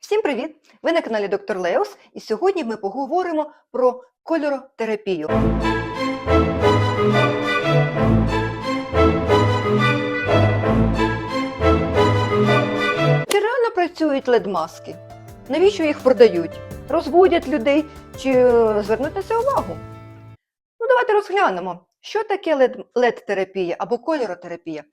Всім привіт! Ви на каналі Доктор Леос, і сьогодні ми поговоримо про кольоротерапію. Чи реально працюють лед-маски? Навіщо їх продають? Розводять людей чи е, звернуть увагу? Ну, давайте розглянемо, що таке лед-терапія або кольоротерапія.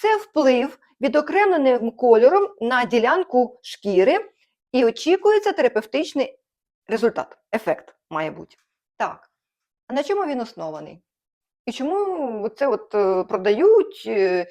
Це вплив відокремленим кольором на ділянку шкіри і очікується терапевтичний результат, ефект має бути. Так. А на чому він оснований? І чому це от е, продають? е,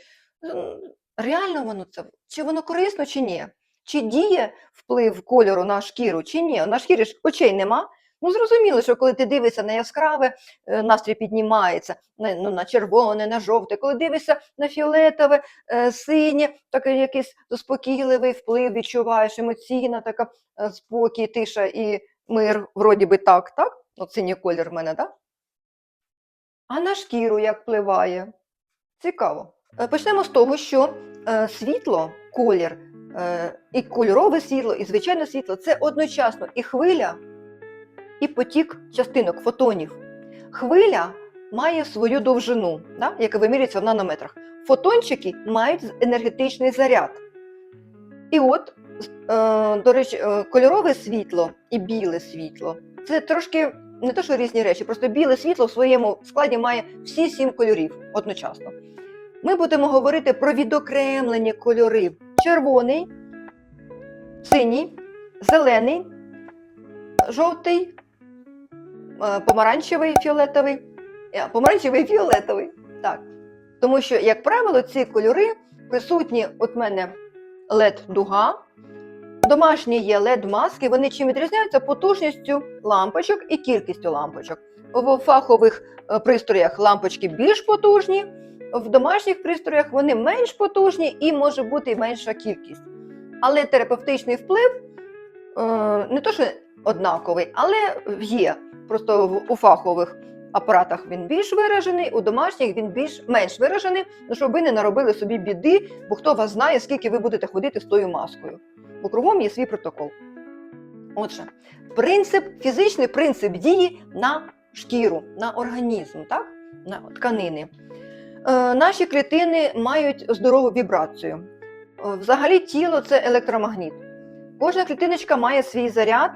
Реально воно це? Чи воно корисно, чи ні? Чи діє вплив кольору на шкіру, чи ні? На шкірі ж очей нема. Ну, зрозуміло, що коли ти дивишся на яскраве, е, настрій піднімається, на, ну, на червоне, на жовте. Коли дивишся на фіолетове, е, синє, такий якийсь заспокійливий вплив відчуваєш, емоційна така е, спокій, тиша і мир, вроді би так, так? От синій колір в мене, так? А на шкіру як впливає? Цікаво. Почнемо з того, що світло, колір, і кольорове світло, і звичайне світло це одночасно і хвиля, і потік частинок, фотонів. Хвиля має свою довжину, да, яка вимірюється в нанометрах. Фотончики мають енергетичний заряд. І от, е, до речі, е, кольорове світло і біле світло це трошки не те, що різні речі, просто біле світло в своєму складі має всі сім кольорів одночасно. Ми будемо говорити про відокремлені кольори: червоний, синій, зелений, жовтий, помаранчевий, фіолетовий, е, помаранчевий фіолетовий. Так. Тому що, як правило, ці кольори присутні от мене LED-дуга, домашні є LED-маски, вони чим відрізняються потужністю лампочок і кількістю лампочок. В фахових е, пристроях лампочки більш потужні, в домашніх пристроях вони менш потужні і може бути менша кількість. Але терапевтичний вплив е, не то, що однаковий, але є. Просто у фахових апаратах він більш виражений, у домашніх він більш менш виражений, ну, щоб ви не наробили собі біди, бо хто вас знає, скільки ви будете ходити з тою маскою. Бо кругом є свій протокол. Отже, принцип, фізичний принцип дії на шкіру, на організм, так? на тканини. Е, наші клітини мають здорову вібрацію. Е, Взагалі тіло це електромагніт. Кожна клітиночка має свій заряд,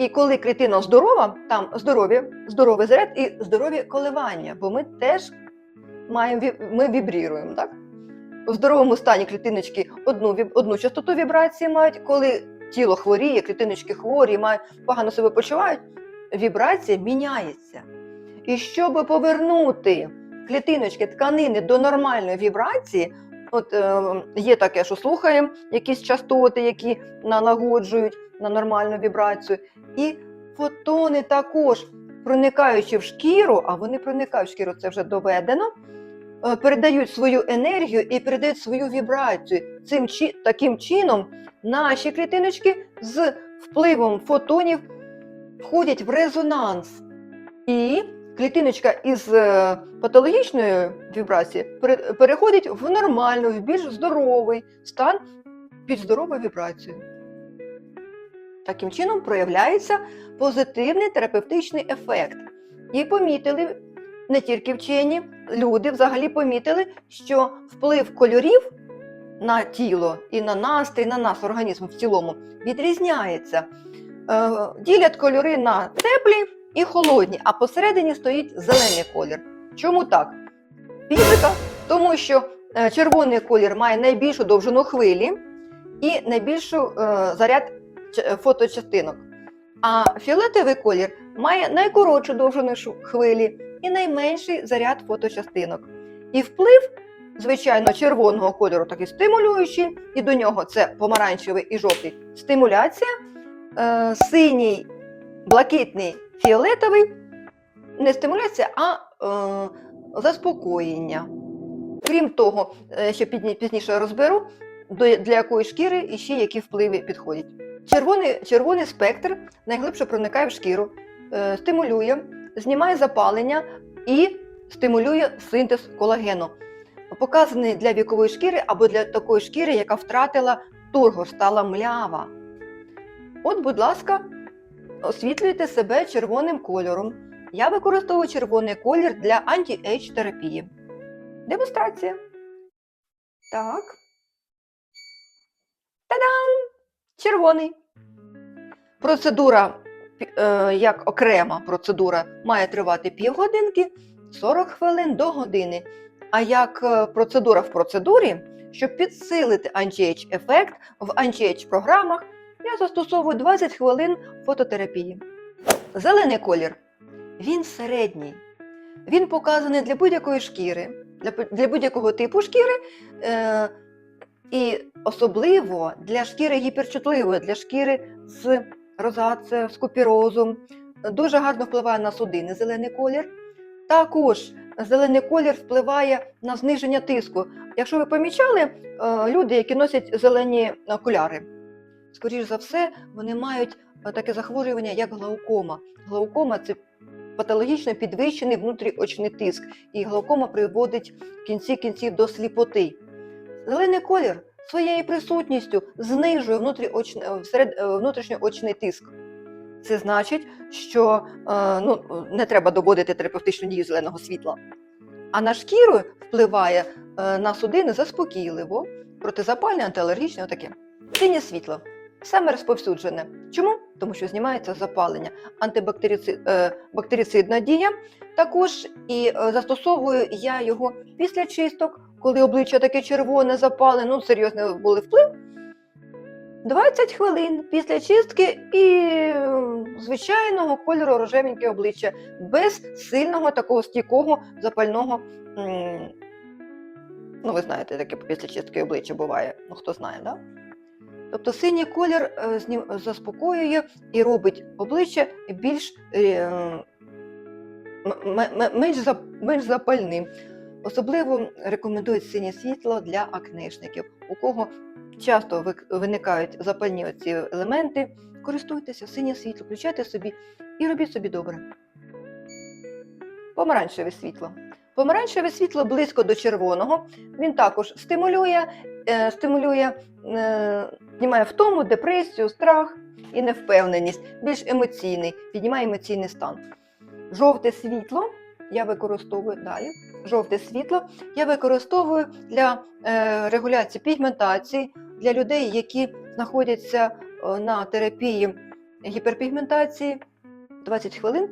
і коли клітина здорова, там здорові, здоровий заряд і здорові коливання, бо ми теж маємо ми вібріруємо. Так? В здоровому стані клітиночки одну, одну частоту вібрації мають, коли тіло хворіє, клітиночки хворі, мають, погано себе почувають, вібрація міняється. І щоб повернути клітиночки, тканини до нормальної вібрації, от е, є таке, що слухаємо якісь частоти, які налагоджують на нормальну вібрацію. І фотони також, проникаючи в шкіру, а вони проникають в шкіру, це вже доведено, е, передають свою енергію і передають свою вібрацію. Цим таким чином наші клітиночки з впливом фотонів входять в резонанс. І клітиночка із е, патологічної вібрації переходить в нормальну, в більш здоровий стан під здоровою вібрацією. Таким чином проявляється позитивний терапевтичний ефект. І помітили не тільки вчені, люди взагалі помітили, що вплив кольорів на тіло і на настрій, на нас, організм в цілому, відрізняється. Е, Ділять кольори на теплі і холодні, а посередині стоїть зелений колір. Чому так? Фізика, тому що е, червоний колір має найбільшу довжину хвилі і найбільшу е, заряд фоточастинок. А фіолетовий колір має найкоротшу довжину хвилі і найменший заряд фоточастинок. І вплив, звичайно, червоного кольору такий стимулюючий, і до нього це помаранчевий і жовтий стимуляція, е, синій, блакитний, фіолетовий не стимуляція, а е, заспокоєння. Крім того, е, ще пізніше розберу, для якої шкіри і ще які впливи підходять. Червоний, червоний спектр найглибше проникає в шкіру, е, стимулює, знімає запалення і стимулює синтез колагену. Показаний для вікової шкіри або для такої шкіри, яка втратила тургор, стала млява. От, будь ласка, освітлюйте себе червоним кольором. Я використовую червоний колір для анті-ейдж терапії. Демонстрація. Так. Та-дам! Червоний. Процедура, е, як окрема процедура, має тривати півгодинки, 40 хвилин до години. А як е, процедура в процедурі, щоб підсилити анті-ейдж ефект в анті-ейдж програмах, я застосовую 20 хвилин фототерапії. Зелений колір. Він середній. Він показаний для будь-якої шкіри, для, для будь-якого типу шкіри, е, і особливо для шкіри гіперчутливої, для шкіри з розацією, з купірозом. Дуже гарно впливає на судини зелений колір. Також зелений колір впливає на зниження тиску. Якщо ви помічали, е, люди, які носять зелені окуляри, скоріш за все, вони мають е, таке захворювання, як глаукома. Глаукома це патологічно підвищений внутріочний тиск, і глаукома приводить в кінці кінців до сліпоти. Зелений колір своєю присутністю знижує е, е, внутрішньоочний тиск. Це значить, що е, ну, не треба доводити терапевтичну дію зеленого світла. А на шкіру впливає на судини заспокійливо, протизапальне, антиалергічне, отаке. Синє світло саме розповсюджене. Чому? Тому що знімається запалення, антибактерицидна дія. Також і е, застосовую я його після чисток, коли обличчя таке червоне, запалене, ну серйозний були вплив. 20 хвилин після чистки і звичайного кольору рожевеньке обличчя, без сильного такого стійкого запального. Ну, ви знаєте, таке після чистки обличчя буває, ну хто знає, да? Тобто синій колір е, заспокоює і робить обличчя більш е, менш, менш запальним. Особливо рекомендують синє світло для акнешників. У кого часто виникають запальні оці елементи, користуйтеся синє світло, включайте собі і робіть собі добре. Помаранчеве світло. Помаранчеве світло близько до червоного. Він також стимулює, е, стимулює, е, знімає втому, депресію, страх і невпевненість, більш емоційний, піднімає емоційний стан. Жовте світло я використовую далі. Жовте світло я використовую для е, регуляції пігментації для людей, які знаходяться е, на терапії гіперпігментації 20 хвилин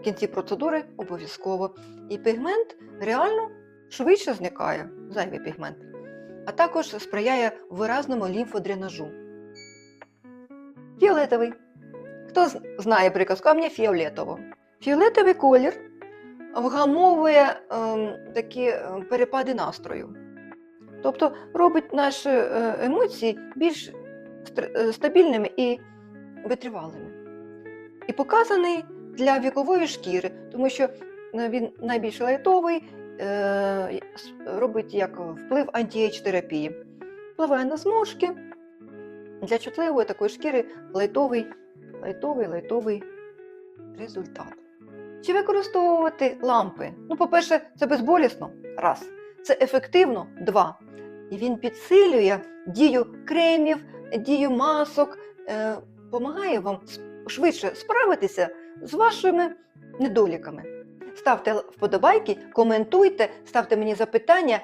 в кінці процедури обов'язково. І пігмент реально швидше зникає, зайвий пігмент, а також сприяє виразному лімфодренажу. Фіолетовий. Хто знає приказку, а мені фіолетово. Фіолетовий колір вгамовує ем, такі е, перепади настрою. Тобто робить наші е, емоції більш е, стабільними і витривалими. І показаний для вікової шкіри, тому що він найбільш лайтовий, робить як вплив антіейдж терапії. Впливає на зморшки. Для чутливої такої шкіри лайтовий, лайтовий, лайтовий результат. Чи використовувати лампи? Ну, по-перше, це безболісно. Раз. Це ефективно два. І він підсилює дію кремів, дію масок, е, допомагає вам швидше справитися з вашими недоліками. Ставте вподобайки, коментуйте, ставте мені запитання,